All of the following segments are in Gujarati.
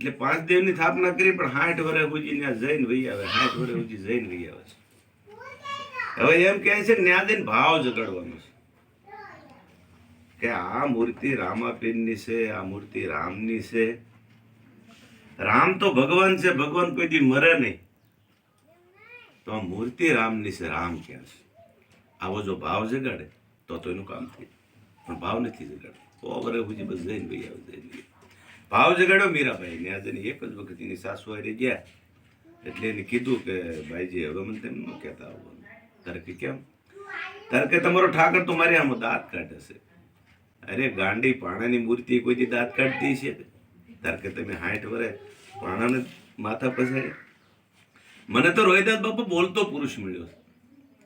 એટલે પાંચ દેવની સ્થાપના કરી, પણ સાઠ વર્ષ સુધી ત્યાં જૈન વહી આવે. સાઠ વર્ષ સુધી જૈન વહી આવે છે. હવે એમ કહે છે કે ત્યાં જઈને ભાવ જગાડવાનો છે. કે આ મૂર્તિ રામાપીરની છે, આ મૂર્તિ રામની છે. રામ તો ભગવાન છે, ભગવાન કોઈ દી મરે નહીં. તો આ મૂર્તિ રામની છે, રામ ક્યાં છે? આવો જો ભાવ જગાડે, તો તો એનું કામ થઈ પણ ભાવ નથી જગાડે તો વરે સુધી બસ જઈને ભાઈ આવે, જઈને. ભાવ જગાડ્યો મીરાભાઈ ને આજે એક જ વખત એની સાસુ હારે ગયા. એટલે એને કીધું કે, ભાઈજી, હવે મને તેમ ન કહેતા આવવાનું. તારે કે, કેમ? તારે કે, તમારો ઠાકર તો મારી આમાં દાંત કાઢે છે. અરે, ગાંડી પાણાની મૂર્તિ કોઈ દી દાંત કાઢતી છે? તારે કે, તમે હાઈટ વરે પાણાને માથા પસાડે મને તો રોહિદાસ બાપુ બોલતો પુરુષ મળ્યો છે.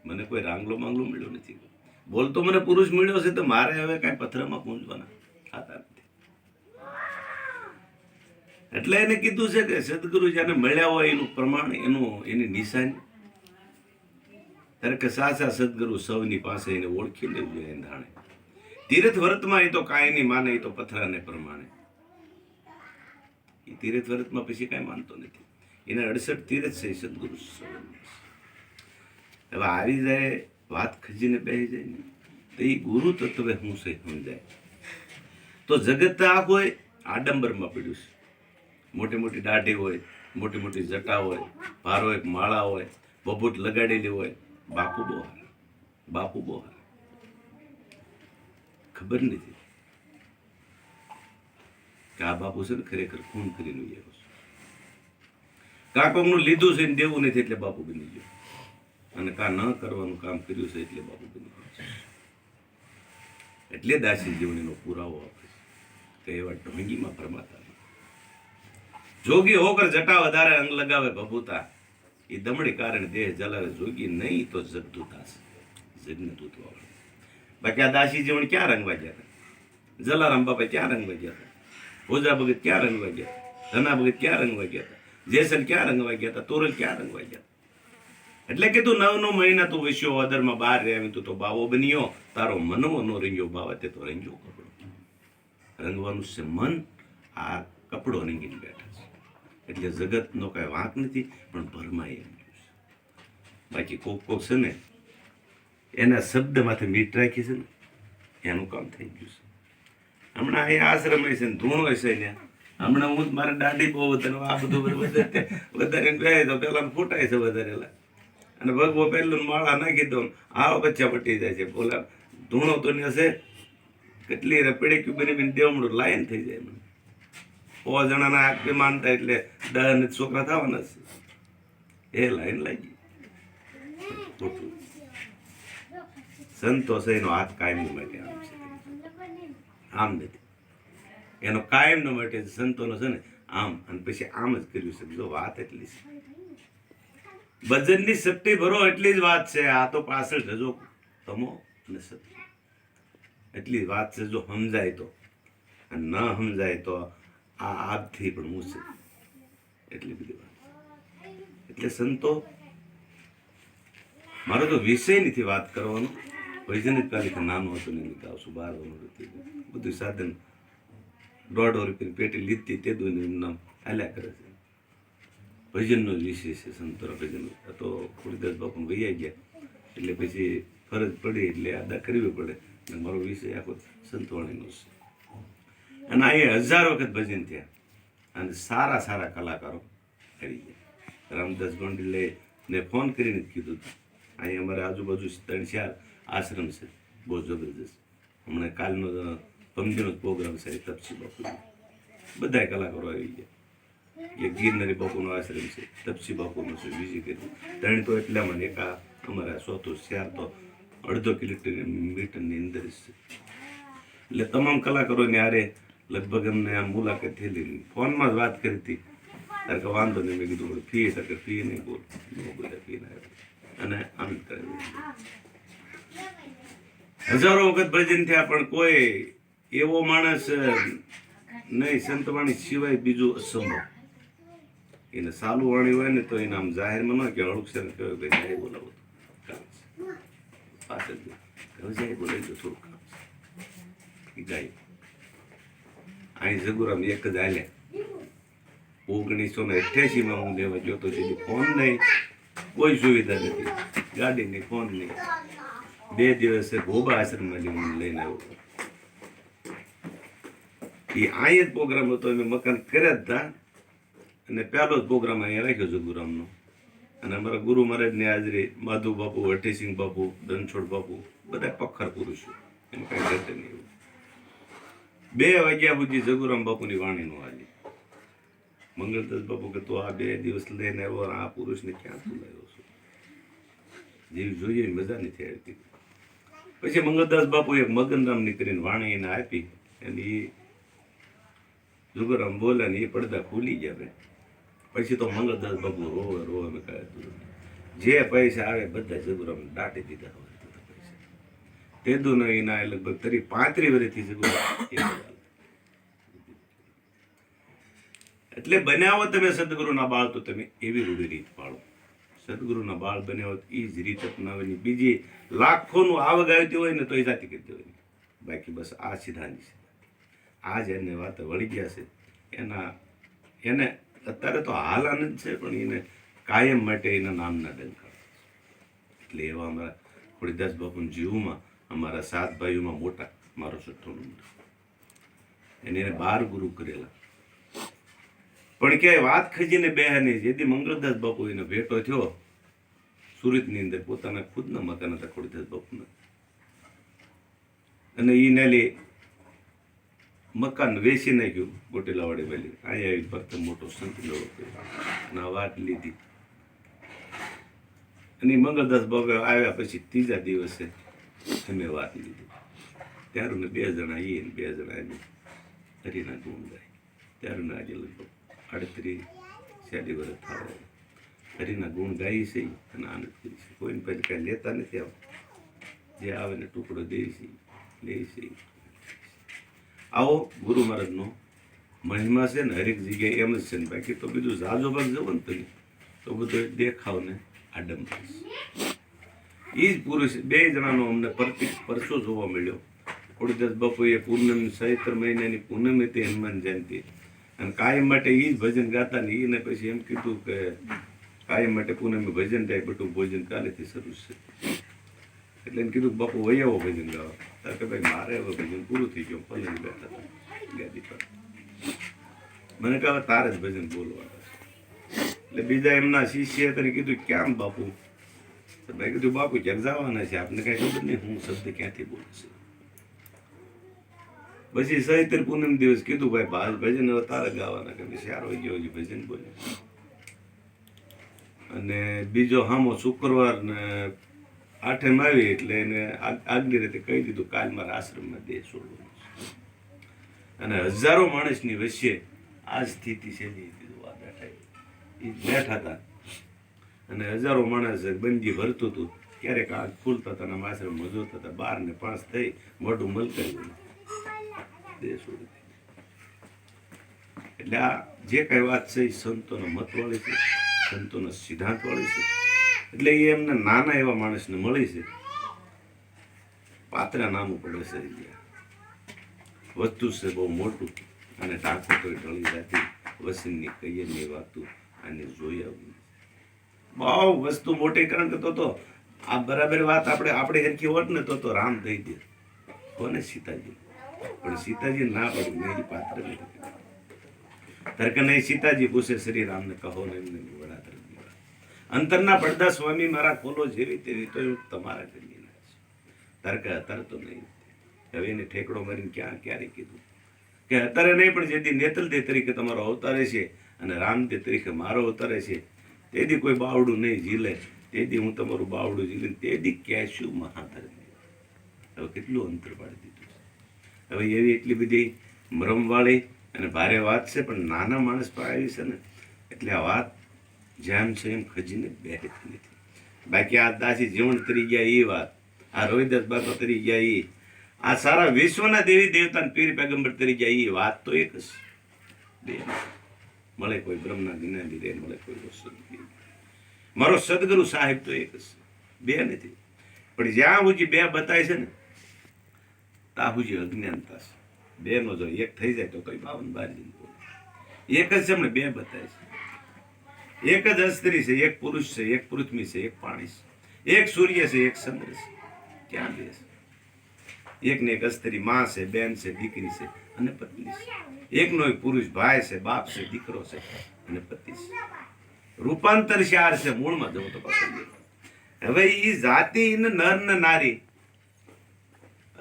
મને કોઈ રાંગલો માંગલો મળ્યો નથી. બોલતો મને પુરુષ મળ્યો છે, તો મારે હવે કાંઈ પથ્થરમાં પૂંજવાના નથી એટલે એને કીધું છે કે સદગુરુ જેને મળ્યા હોય એનું પ્રમાણ, એનું, એની નિશાની. ત્યારે કે સાચા સદગુરુ સૌની પાસે એને ઓળખી લેવું જોઈએ ધાણે. તીર્થ વ્રતમાં એ તો કાંઈ નહીં માને, એ તો પથરાને પ્રમાણે. એ તીર્થ વ્રતમાં પછી કાંઈ માનતો નથી. એને અડસઠ તીર્થ છે સદગુરુ. હવે આવી જાય, વાત ખજીને બેસી જાય ને, તો એ ગુરુ તત્વે હું છે સમજાય. તો જગત આખું કોઈ આડંબરમાં પડ્યું છે. મોટી મોટી દાઢી હોય, મોટી મોટી જટા હોય, ભારો એક માળા હોય બબૂટ લગાડેલી હોય, બાપુ બોહાર બાપુ બોહાર. ખબર નથી. કે આ બાપુ છે ને ખરેખર ખૂન કરીને આવ્યો છે. કાં કોકનું લીધું છે ને દેવું નથી એટલે બાપુ બની ગયો. અને કા ન કરવાનું કામ કર્યું છે એટલે બાપુ બની ગયો એટલે દાસી જીવનીનો પુરાવો આપે છે. કે એવા ઢોંગીમાં પરમાતા જોગી હોકર જટા વધારે અંગ લગાવે ભભૂતા. એ દમડી કારણ દેહ જલાવે, જોગી નહીં તો જગદૂતા જગને દૂતવા વાળો. બાકી આ દાસી જીવન ક્યાં રંગવા ગયા હતા? જલારામ બાપા ક્યાં રંગવા ગયા હતા? ભોજા ભગત ક્યાં રંગવા ગયા હતા? ધના ભગત ક્યાં રંગવા ગયા હતા? જેસલ ક્યાં રંગવા ગયા હતા? તોરલ ક્યાં રંગવા ગયા એટલે તું નવ નો મહિના તું વિશ્વ અદરમાં બહાર રહ્યા તું તો બાવો બન્યો. તારો મનવો નો રંગ્યો, બાવા તે રંગ્યો કપડો. રંગવાનું છે મન, આ કપડો રંગીને બેઠા. એટલે જગતનો કાંઈ વાંક નથી, પણ ભરમાય એમ બાકી કોક કોક છે ને, એના શબ્દમાંથી મીઠ રાખી છે ને, એનું કામ થઈ ગયું છે. હમણાં અહીંયા આશ્રમ છે ને, ધૂણો છે ને હમણાં હું મારે દાઢી બહુ વધારે, આ બધું વધારે વધારે બે તો પેલા ફૂટાય છે વધારેલા અને ભગવો પહેલું માળા નાખી દો આ બચ્ચા પટી જાય છે. બોલા, ધૂણો તો ને હશે, કેટલી રપેડી ક્યુ બની દેવમડું લાઈન થઈ જાય મને સો જણાના આંખ માનતા એટલે દહ ને છોકરા થવાના છે. એ લાઈન લાગી. ખોટું. સંતોષ એનો હાથ કાયમ માટે આમ છે. આમ નથી. એનો કાયમ ન માટે સંતોનો છે ને, આમ. અને પછી આમ જ કર્યું છે. જો વાત એટલી છે. ભજનની શક્તિ ભરો એટલી જ વાત છે. આ તો પાછળ જજો તમો અને સત્ય એટલી વાત છે. જો સમજાય તો. અને ન સમજાય તો આ આગથી પણ મૂશે એટલી બધી વાત. એટલે સંતો, મારો તો વિષય નથી વાત કરવાનો. ભજન જ કાલે નાનું હતું ને લીધા આવશું બાર વર્ષ બધું સાધન. દોઢ રૂપિયાની પેટી લીધી તે દોને એનું નામ હાલ્યા કરે છે. ભજનનો જ વિષય છે, સંતોના ભજન તો ખોડીદાસ બાપુ વૈયા ગયા. એટલે પછી ફરજ પડી એટલે અદા કરવી પડે. અને મારો વિષય આખો સંતવાણીનો છે. અને અહીંયા હજાર વખત ભજન થયા. અને સારા સારા કલાકારો કરી ગયા. રામદાસ ગોંડલે ને ફોન કરીને કીધું હતું. અહીંયા અમારે આજુબાજુ ત્રણ ચાર આશ્રમ છે. બહુ જબરદસ્ત હમણાં કાલનો પમજીનો પ્રોગ્રામ છે, તપસી બાપુ બધા કલાકારો આવી ગયા. એક ગિરનારી બાપુનો આશ્રમ છે, તપસી બાપુનો છે, બીજી કીધું ત્રણ તો એટલામાં ને એક અમારા સોતો ચાર તો અડધો કિલોમીટર મીટરની અંદર છે. એટલે તમામ કલાકારોને હારે લગભગ અમને આમ મુલાકાત થયેલી ફોનમાં જ વાત કરી હતી. ત્યારે કે વાંધો નહીં, મેં કીધું ફી છે કે ફી નહીં, બોલ. બધા ફી ના અને આમ કરે હજારો વખત ભજન થયા, પણ કોઈ એવો માણસ નહીં, સંતવાણી સિવાય બીજું અસંભવ. એને સાલું વાણી હોય ને તો એને આમ જાહેરમાં ન કે અળુક્ષર કહેવાય, ભાઈ, જાય બોલાવો. પાછળ. હવે જાય બોલાવી દો થોડું કામ છે. જાય. અહીં જગુરામ એક જ હાલ્યા ઓગણીસો ને અઠ્યાસીમાં હું લેવા જોતો તો ફોન નહીં, કોઈ સુવિધા નથી. ગાડી નહીં ફોન નહીં. બે દિવસે ગોબા આશ્રમમાં હું લઈને આવ્યો. એ અહીં જ પ્રોગ્રામ હતો, અમે મકાન કર્યા હતા અને પહેલો જ પ્રોગ્રામ અહીંયા રાખ્યો છે ગુરામનો અને અમારા ગુરુ મહારાજની હાજરી માધુ બાપુ હઠીસિંહ બાપુ રણછોડ બાપુ, બધા પખર પુરુષો. એમાં કાંઈ ઘટે નહીં બે વાગ્યા સુધી જગુરામ બાપુની વાણીનું આજે મંગળદાસ બાપુ કે તું આ બે દિવસ લઈને આવ્યો આ પુરુષને ક્યાં તું લાવ્યો છું? જેવી જોઈએ મજા નથી આવતી પછી મંગળદાસ બાપુ એક મગનરામની કરીને વાણી એને આપી અને એ જુગરામ બોલ્યા ને એ પડદા ખુલી ગયા પછી તો મંગળદાસ બાપુ રોવે રોવે મેં કહ્યું જે પૈસા આવે બધા જગુરામ દાટી દીધા હોય. તેદુ નહીં એના લગભગ તરી પાંત્રી વર્ષથી બધા. એટલે બનાવો તમે સદગુરુના બાળ, તો તમે એવી રૂઢી રીત પાળો સદગુરુના બાળ હોત એ જ રીત અપનાવવાની. બીજી લાખોનું આવક આવતી હોય ને તો એ જાતિ કરતી હોય. બાકી બસ આ સિદ્ધાંત છે. આ જ એને વાત વળી ગયા છે. એના, એને અત્યારે તો હાલ આનંદ છે, પણ એને કાયમ માટે એના નામના ડંકા એટલે એવા અમારા ખોડીદાસ બાપુના જીવમાં અમારા સાત ભાઈઓમાં મોટા મારો છઠ્ઠો નંબર. એને એને બાર ગુરુ કરેલા. પણ ક્યાંય વાત ખજીને બે નહીં જેથી મંગળદાસ બાપુ એને ભેટો થયો, સુરતની અંદર પોતાના ખુદના મકાન હતા ખોડીદાસ બાપુના. અને ઈ નાલી મકાન વેચી નાખ્યું, ગોટેલાવાડી વાલી. અહીંયા આવી પ્રથમ મોટો સંત મેળો અને આ વાત લીધી. અને મંગળદાસ બાપુ આવ્યા પછી ત્રીજા દિવસે અમે વાત લીધી. ત્યારે બે જણા એ બે જણા એને હરિના ગુણ ગાય ત્યારે આજે લગભગ આડત્રીસ ચાલી વર્ષ થવા હરિના ગુણ ગાઈ છે અને આનંદ કરી છે. કોઈને પછી કાંઈ લેતા નથી આમ. જે આવે ને ટુકડો દે છે, લે છે. આવો, ગુરુ મહારાજનો મહિમા છે ને હરેક જગ્યાએ એમ જ છે ને. બાકી તો બીજું ઝાઝો ભાગ જવો ને તમે, તો બધો દેખાવ ને આડંબર એ જ પુરુષ, બે જણાનો અમને પરસો જોવા મળ્યો. ખોડીદાસ બાપુએ પૂનમ ચૈત્ર મહિનાની પૂનમ હતી હનુમાન જયંતિ. અને કાયમ માટે એ જ ભજન ગાતા ને એને પછી એમ કીધું કે કાયમ માટે પૂનમે ભજન થાય, બધું ભોજન કાલેથી શરૂ છે. એટલે એને કીધું બાપુ વહી ભજન ગાવા. ત્યારે કે ભાઈ, મારે હવે ભજન પૂરું થઈ ગયું પલંગ બેઠા ગાદી પર. મને કહે તારે જ ભજન બોલવાના એટલે બીજા એમના શિષ્ય તને કીધું કેમ બાપુ? મેં કીધું, બાપુ, જગજાવાના છે. આપને કઈ ખબર નહીં હું શબ્દ ક્યાંથી બોલું છું. પછી સહિતર પૂનમ દિવસ કીધું, ભાઈ ભાજ ભજન, હવે તારે ગાવાના કે પછી હોય ગયો ભજન બોલે. અને બીજો હામો શુક્રવાર ને આઠેમ આવી એટલે એને આગલી રીતે કહી દીધું, કાલ મારા આશ્રમમાં દેહ છોડવાનો અને હજારો માણસની વચ્ચે આ સ્થિતિ છે એ બેઠા હતા. અને હજારો માણસ બંદી ભરતું હતું. ક્યારેક આ ખુલતા હતા અને આશ્રમમાં જોતા હતા. બાર ને પાંચ થઈ મોઢું મલકાયું દેહ એટલે આ જે કઈ વાત છે એ સંતોનો મત વાળી છે, સંતોનો સિદ્ધાંત વાળી છે. એટલે એ એમને નાના એવા માણસને મળી છે. પાત્રા નામું પડે છે અહીંયા. વસ્તુ છે બહુ મોટું અને ટાંકો તો ઢળી જાતી. વસીનની કહીએ નહીં વાતું આને જોઈ આવું. બહુ વસ્તુ મોટી કારણ કે તો તો આ બરાબર વાત આપણે આપણે હરખી હોત ને તો તો રામ થઈ દે. કોને સીતાજી? પણ સીતાજી ના પડ્યું એ પાત્ર તર્ક નહીં, સીતાજી પૂછે શ્રી રામને કહો ને એમને વડા તરફની અંતરના પડદા સ્વામી મારા ખોલો જેવી તેવી, તો તમારા ઘરની ના છું. તર્ક અતર તો નહીં. હવે એને ઠેકડો મારીને ક્યાં, ક્યારે કીધું? કે અત્યારે નહીં, પણ જેથી નેતલદેહ તરીકે તમારો અવતારે છે અને રામદેવ તરીકે મારો અવતારે છે તેથી કોઈ બાવડું નહીં ઝીલે. તેથી હું તમારું બાવડું ઝીલે તેથી કહેશું મહાધર્મ હવે કેટલું અંતર પાડી દીધું હવે એવી એટલી બધી મરમવાળી અને ભારે વાત છે, પણ નાના માણસ પર આવી છે ને, એટલે આ વાત જેમ છે એમ ખજીને બેઠી નથી બાકી આ દાસી જીવન તરી ગયા એ વાત. આ રોહિદાસ બાપા તરી ગયા એ આ સારા વિશ્વના દેવી દેવતા પીર પેગંબર તરી ગયા એ વાત તો એક જ બે. મળે કોઈ બ્રહ્મના જ્ઞાની રે મળે કોઈ વસ્તુ મારો સદગુરુ સાહેબ તો એક જ બે નથી પણ જ્યાં સુધી બે બતાય છે ને ત્યાં સુધી અજ્ઞાનતા છે બે નો જો એક થઈ જાય તો કઈ બાવન બાર દિન બોલે એક જ છે હમણાં બે બતાવે છે એક જ સ્ત્રી છે એક પુરુષ છે એક પૃથ્વી છે એક પાણી છે એક સૂર્ય છે એક ચંદ્ર છે ક્યાં બે છે એક ને એક સ્ત્રી માં છે બેન છે દીકરી છે અને પત્ની એકનો પુરુષ ભાઈ છે, બાપ છે, દીકરો છે અને પતિ છે રૂપાંતર શાર છે, મૂળમાં જવું તો પાછળ હવે એ જાતિ ને નર ને નારી.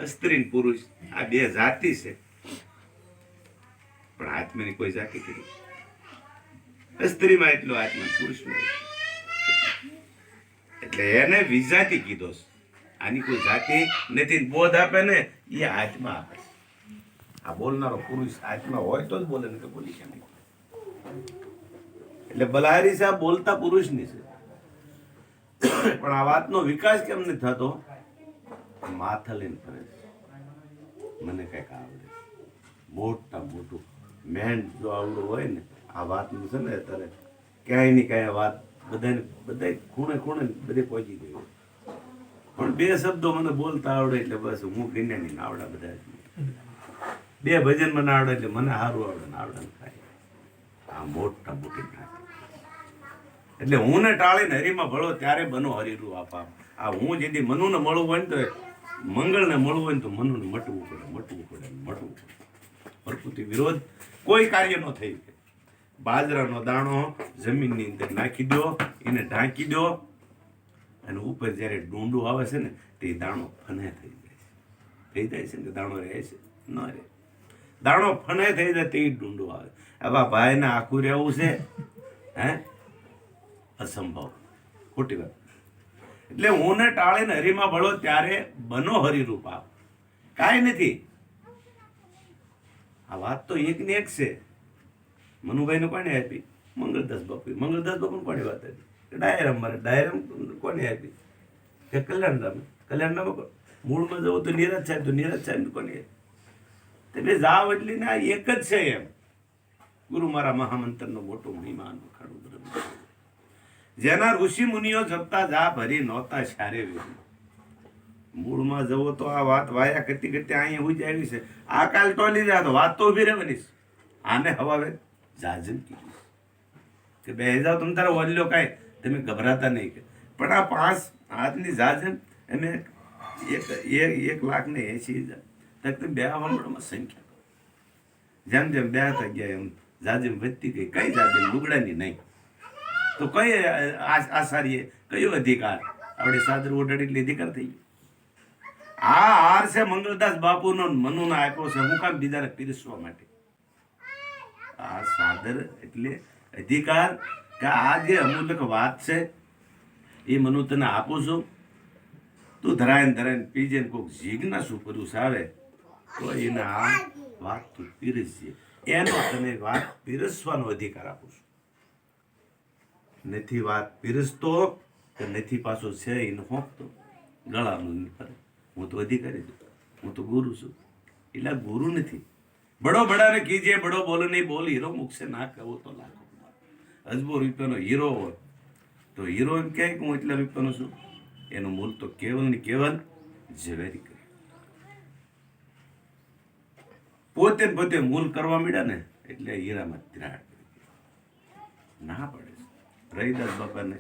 સ્ત્રી પુરુષ. આ બે જાતિ છે. પણ આત્માની કોઈ જાતિ કરી સ્ત્રીમાં એટલો આત્મા પુરુષમાં એટલો. એને વિજાતિ કીધો છે. આની કોઈ જાતિ નથી. બોધ આપે ને એ આત્મા આપે. આ બોલનારો પુરુષ આત્મા હોય તો જ બોલે ને કે બોલી કેમ? એટલે બલારી સાહેબ બોલતા પુરુષની છે. પણ આ વાતનો વિકાસ કેમ નથી થતો? માથા લઈને ફરે છે. મને કંઈક આવડે મોટા મોટું મેન જો આવડું હોય ને, આ વાતનું છે ને અત્યારે ક્યાંયની ક્યાંય વાત બધાને બધા ખૂણે ખૂણે બધે પહોંચી ગયું પણ બે શબ્દો મને બોલતા આવડે એટલે બસ હું ગીને આવડે બધા બે ભજન મને આવડે એટલે મને સારું આવડે ને આવડે થાય. આ મોટા મોટી એટલે હું ને ટાળીને હરીમાં ભળો ત્યારે બનો હરીરું આપા આ હું જેથી મનુને મળવું હોય ને તો મંગળને મળવું હોય ને તો મનુને મટવું પડે મટવું પડે મટવું પડે. પ્રકૃતિ વિરોધ કોઈ કાર્ય ન થઈ શકે. બાજરાનો દાણો જમીનની અંદર નાખી દો, એને ઢાંકી દો, અને ઉપર જ્યારે ડુંડું આવે છે ને, તે દાણો ફને થઈ જાય છે. થઈ જાય છે ને, દાણો રહે છે? ન રહે. દાણો ફને થઈ જાય તે ડુંડું આવે. આવા ભાઈને આખું રહેવું છે, હે? અસંભવ. ખોટી વાત. એટલે હું ને ટાળીને હરિમાં ભળો ત્યારે બનો હરિરૂપ આપ કાંઈ નથી. આ વાત તો એક ને એક છે. મનુભાઈને કોને આપી? મંગળદાસ બાપુ મંગળદાસ બાપુ કોની વાત હતી ડાયરામ મારે ડાયરામ કોને આપી? કે કલ્યાણરામ કલ્યાણરામ મૂળમાં જવું તો નીરજ સાહેબ, તો નીરજ સાહેબ કોની આપી? તે બે જાવ એટલી ના એક જ છે એમ. ગુરુ મારા મહામંત્રનો મોટો મહિમા ખાડું બ્રહ્મ જેના ઋષિ મુનિઓ જપતા જા ભરી નહોતા શારે મૂળમાં જવો તો આ વાત વાયા કરતી કરતી અહીંયા ઉઈ આવી છે. આ કાલ ટોલી જાય તો વાત તો ઊભી રહેવાની છે. આને હવાવે જાજમ કીધું. કે બે જાવ તમે તારા વલ્યો કાંઈ તમે ગભરાતા નહીં કે. પણ આ પાંચ હાથની એને એક એક એક લાખ ને એસી હજાર. તક બે વમણમાં સંખ્યા. જેમ જેમ બે થઈ ગયા, એમ જાજમ વધતી ગઈ. કઈ જાજમ? લુગડાની નહીં. તો કઈ આસારીએ કયો અધિકાર? આપણે સાદર ઓઢાડી એટલે અધિકાર થઈ ગયો. આ હાર છે મંગળદાસ બાપુનો ને મનુનો આપ્યો છે. હું કામ બીજાને પીરસવા માટે? આ સાદર એટલે અધિકાર કે આ જે અમૂલક વાત છે, એ મનુ તને આપું છું. તું ધરાઈને ધરાઈને પીજે કોઈક જીજ્ઞાસુ પુરુષ આવે તો એને વાત તું પીરસજે એનો તને વાત પીરસવાનો અધિકાર આપું છું. નથી વાત પીરસતો કે નથી પાછો છે એને હોંકતો. ગળાનું ફરે. હું તો અધિકારી છું. હું તો ગુરુ છું. એટલે ગુરુ નથી. બડો બડાને કીજે, બડો બોલે નહીં, બોલ હીરો મૂકશે, ના કહો તો લાખો અજબો રૂપિયાનો હીરો હોય તો હીરો એમ કહે હું એટલા રૂપિયાનો છું એનું મૂળ તો કેવલ ને કેવલ ઝવેરી કરે પોતે પોતે મૂલ કરવા મળ્યા ને એટલે હીરામાં તિરાડ ના પડે છે. રવિદાસ બાપાને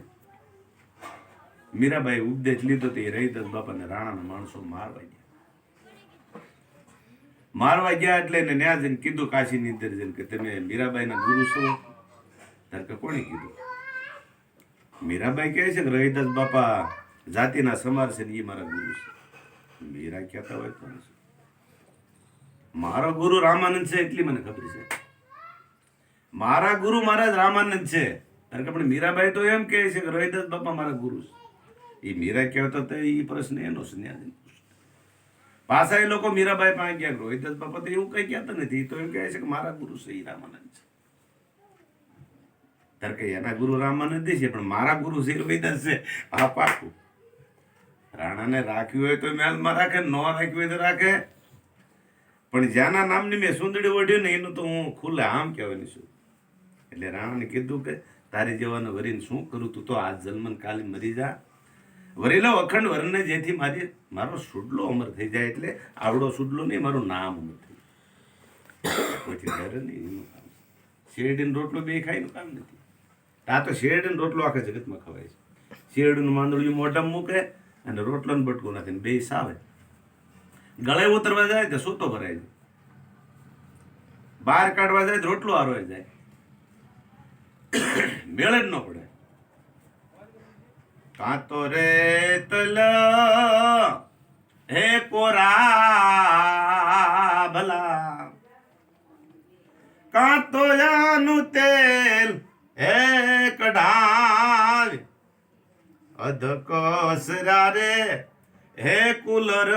મીરાબાઈ ઉપદેશ લીધો તો એ રવિદાસ બાપાને રાણાના માણસો મારવા ગયા. મારવા ગયા એટલે એને ન્યા જઈને કીધું કાશીની અંદર જઈને કે તમે મીરાબાઈના ગુરુ છો? ત્યારે કે કોણે કીધું? મીરાબાઈ કહે છે કે રહીદાસ બાપા જાતિના સમાર છે ને એ મારા ગુરુ છે. મીરા કહેતા હોય તો? મારો ગુરુ રામાનંદ છે એટલી મને ખબર છે. મારા ગુરુ મહારાજ રામાનંદ છે. કારણ કે આપણે મીરાબાઈ તો એમ કહે છે કે રવિદાસ બાપા મારા ગુરુ છે. એ મીરા કહેતો તો એ પ્રશ્ન એનો છે પૂછો. એ લોકો મીરાબાઈ પાસે ગયા રોહિદાસ બાપા તો એવું કઈ કહેતા નથી તો એમ કહે છે કે મારા ગુરુ છે, એ રામાનંદ છે. ત્યારે કે એના ગુરુ રામાનંદ છે, પણ મારા ગુરુ છે રોહિદાસ છે. આ પાકું. રાણાને રાખ્યું હોય તો મેલમાં રાખે, ન રાખ્યું હોય તો રાખે. પણ જ્યાંના નામની મેં સુંદડી ઓઢ્યું ને એનું તો હું ખુલ્લે આમ કહેવાની છું. એટલે રાણાને કીધું કે, તારી જેવાને વરીને શું કરું? તું તો આ જન્મન કાલે મરી જા. વરેલો અખંડ વરને જેથી મારી મારો સુડલો અમર થઈ જાય એટલે આવડો સુડલો નહીં, મારું નામ અમર થઈ જાય. કોઈથી નહીં, એનું કામ. શેરડીનો રોટલો બે ખાઈનું કામ નથી. આ તો શેરડીનો રોટલો આખા જગતમાં ખવાય છે. શેરડીનું માંદળિયું મોઢામાં મૂકે અને રોટલો બટકું નાખીને બે સાવે. ગળે ઉતરવા જાય તો સૂતો ભરાય જાય બહાર કાઢવા જાય રોટલો હારવાય જાય. મેળ જ ન પડે. કાં તો રે તલ હે કોરા ભલા. કાં તો તેલ, હે કઢાવ. અધ કસરા રે હે કુલર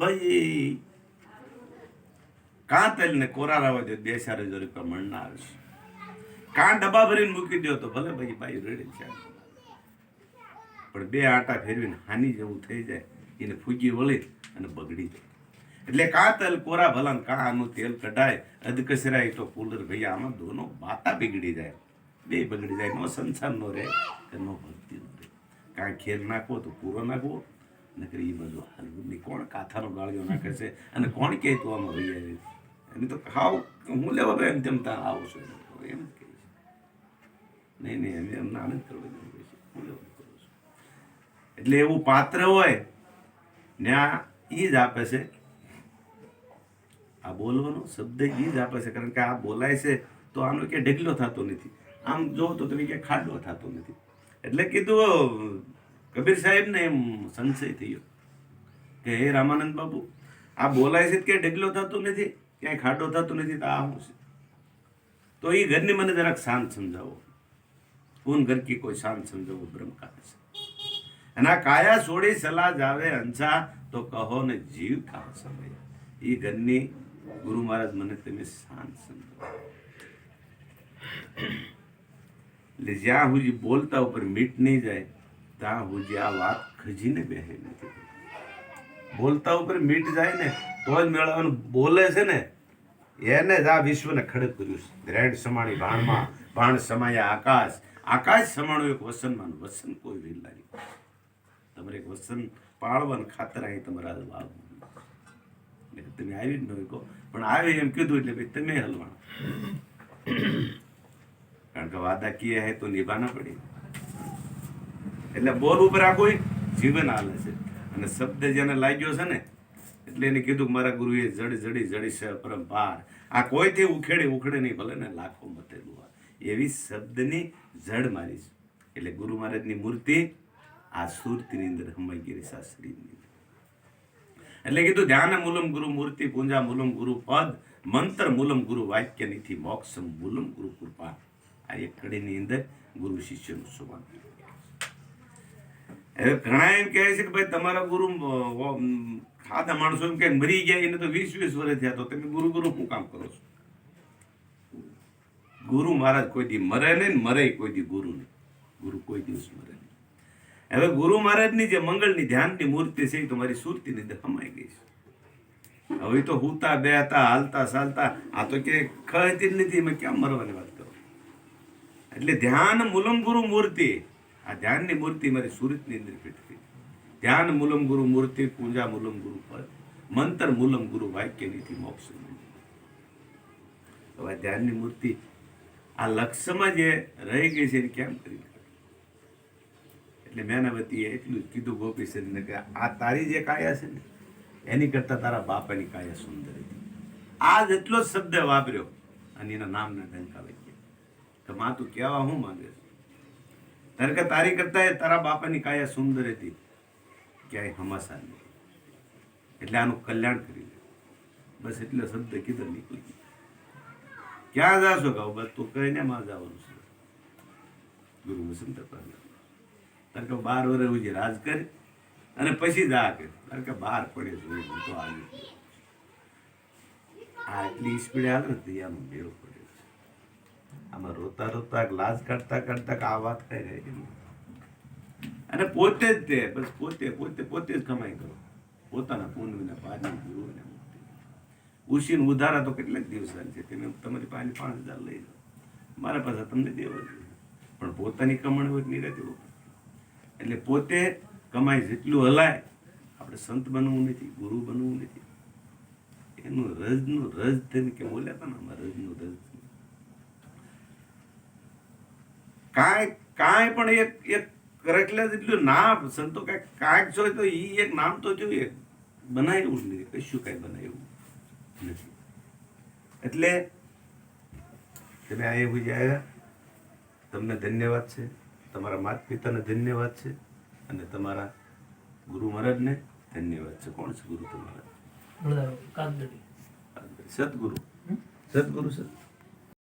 ભાઈ. કાં તેલ ને કોરા રાવા દો બે ચાર હજાર રૂપિયા ના આવે છે. કાં ડબ્બા ભરીને મૂકી દો તો ભલે ભાઈ ભાઈ રેડી છે. પણ બે આટા ફેરવીને હાની જેવું થઈ જાય, એને ફૂગી વળી અને બગડી જાય. એટલે કાં તેલ કોરા ભલા કાં આનું તેલ કઢાય, અધકસરાય તો કુલર ભૈયા આમાં દોનો બાતા બગડી જાય. બે બગડી જાય, નો સંસાર નો રહે કે નો ભક્તિ નો રહે કાં ખેર નાખવો તો પૂરો નાખવો નકર એ બધું હાલવું નહીં, કોણ કાથાનો ગાળિયો નાખે છે? અને કોણ કહે તું આમાં ભૈયા રે એને તો ખાવ હું લેવા બે એમ તેમ તાર આવું છું. એમ જ કહે છે. નહીં નહીં, એમ એમને આનંદ કરવો એમ કહે છે. હું લેવાનું કરું છું. એટલે એવું પાત્ર હોય ને આ એ જ આપે છે. આ બોલવાનો શબ્દ એ જ આપે છે. કારણ કે આ બોલાય છે તો આનો કે ઢગલો થતો નથી. આમ જો તો તમે ક્યાંય ખાડો થતો નથી. એટલે કીધું કબીર સાહેબને એમ સંશય થયો કે હે રામાનંદ બાબુ, આ બોલાય છે કે ઢગલો થતો નથી, ક્યાંય ખાડો થતો નથી, તો આ શું છે? તો એ ઘરની મને જરાક શાંત સમજાવો. ઉન ઘર કી કોઈ શાંત સમજાવો બ્રહ્મ છે. અને આ કાયા છોડી સલાહ જાવે હંસા તો કહો ને જીવ ખાવ સમય. એ ઘરની ગુરુ મહારાજ મને તમે શાંત સમજાવો. એટલે જ્યાં સુધી બોલતા ઉપર મીટ નહીં જાય, ત્યાં સુધી આ વાત ખજીને બેસે નથી બોલતા ઉપર મીટ જાય ને તો જ મેળવવાનું બોલે છે ને, એને જ આ વિશ્વને ખડક કર્યું છે. ગ્રેડ સમાણી ભાણમાં, ભાણ સમાયા આકાશ. આકાશ સમાણું એક વસનમાં વસન કોઈ વેલા નહીં. તમારે એક વસન પાળવાનું ખાતર અહીં તમારા વાવ તમે આવી જ ન કહો. પણ આવે એમ કીધું એટલે ભાઈ તમે હલવાના. કારણ કે વાદા કિયા હે તો નિભાના પડી. એટલે બોલ ઉપર આ કોઈ જીવન હાલે છે. અને શબ્દ જેને લાગ્યો છે ને, એટલે એને કીધું મારા ગુરુએ જડ જડી જડી છે પરંપાર આ કોઈથી ઉખેડી ઉખડે નહીં, ભલે ને લાખો મતેલું એવી શબ્દની જડ મારી છે. એટલે ગુરુ મહારાજની મૂર્તિ આ સુરતીની અંદર હમયગીરી શાસ્ત્રીની એટલે કીધું, ધ્યાન મૂલમ ગુરુ મૂર્તિ પૂંજા મૂલમ ગુરુ પદ, મંત્ર મૂલમ ગુરુ વાક્ય નીતિ મોક્ષમ મૂલમ ગુરુ કૃપા. આ એક અંદર ગુરુ શિષ્યનું સંબંધ હવે ઘણા એમ કહે છે કે ભાઈ તમારા ગુરુ ખાધા માણસો એમ કે મરી ગયા એને તો વીસ વીસ વર્ષ થયા તો તમે ગુરુ ગુરુ શું કામ કરો છો? ગુરુ મહારાજ કોઈ દી મરે નહીં મરે કોઈ દી ગુરુ નહીં. ગુરુ કોઈ દિવસ મરે નહીં. હવે ગુરુ મહારાજની જે મંગળની ધ્યાનની મૂર્તિ છે એ તમારી સુરતીની અંદર સમાઈ ગઈ છે. હવે તો હુતા, બેહતા, હાલતા, ચાલતા, આ તો કે ખતી જ નથી, એમાં ક્યાં મરવાની વાત? એટલે ધ્યાન મૂલમ ગુરુ મૂર્તિ. આ ધ્યાનની મૂર્તિ મારી સુરતની અંદર ફિટ થઈ ધ્યાન મૂલમ ગુરુ મૂર્તિ, પૂજા મૂલમ ગુરુ પદ મંત્ર મૂલમ ગુરુ વાક્ય નીતિ મોક્ષ. હવે ધ્યાનની મૂર્તિ આ લક્ષ્યમાં જે રહી ગઈ છે કેમ કરી એટલે મેનાવતીએ એટલું જ કીધું ગોપીચંદને કે આ તારી જે કાયા છે ને, એની કરતાં તારા બાપાની કાયા સુંદર હતી. આ જેટલો જ શબ્દ વાપર્યો અને એના નામને ડંકાવી કે માં તું કહેવા હું માંગે તારે કે તારી કરતાં તારા બાપાની કાયા સુંદર હતી. ક્યાંય હમાસા નહીં. એટલે આનું કલ્યાણ કરી લે. બસ એટલે શબ્દ કીધો નીકળી. ક્યાં જાશો કહો બસ તું કહીને માં જવાનું છે. ગુરુ વસંત તારે કે બાર વર્ષ ઉજી રાજ કરે અને પછી જા કે. તારે કે બહાર પડે છે, હું તો આવી આ એટલી સ્પીડે આવે ને પડે. છે આમાં રોતા રોતા ગ્લાસ કાઢતા કાઢતા આ વાત કઈ રહી અને પોતે જ તે, બસ પોતે પોતે પોતે જ કમાઈ કરો. પોતાના પૂનવીને પાણી ગુરુને મુક્તિ ઉશીન ઉધારા તો કેટલાક દિવસના છે, તમે તમારી પાસે પાંચ હજાર લઈ જાઓ મારા પાસે તમને દેવા જોઈએ. પણ પોતાની કમાણી હોય નહીં રહેતી. એટલે પોતે કમાઈ જેટલું હલાય, આપણે સંત બનવું નથી, ગુરુ બનવું નથી. એનું રજનું રજ થઈને કે બોલ્યા હતા ને રજનું રજ કાંઈ કાંઈ પણ એક એક કરે એટલે નામ સંતો કાંઈક કાંઈક જોઈએ તો એ એક નામ તો જોઈએ બનાવ્યું જ નથી કશું કાંઈ બનાવ્યું નથી. એટલે તમે આ એવું આવ્યા તમને ધન્યવાદ છે. તમારા માતા પિતાને ધન્યવાદ છે. અને તમારા ગુરુ મહારાજને ધન્યવાદ છે. કોણ છે ગુરુ તમારા? સદગુરુ. સદગુરુ સદ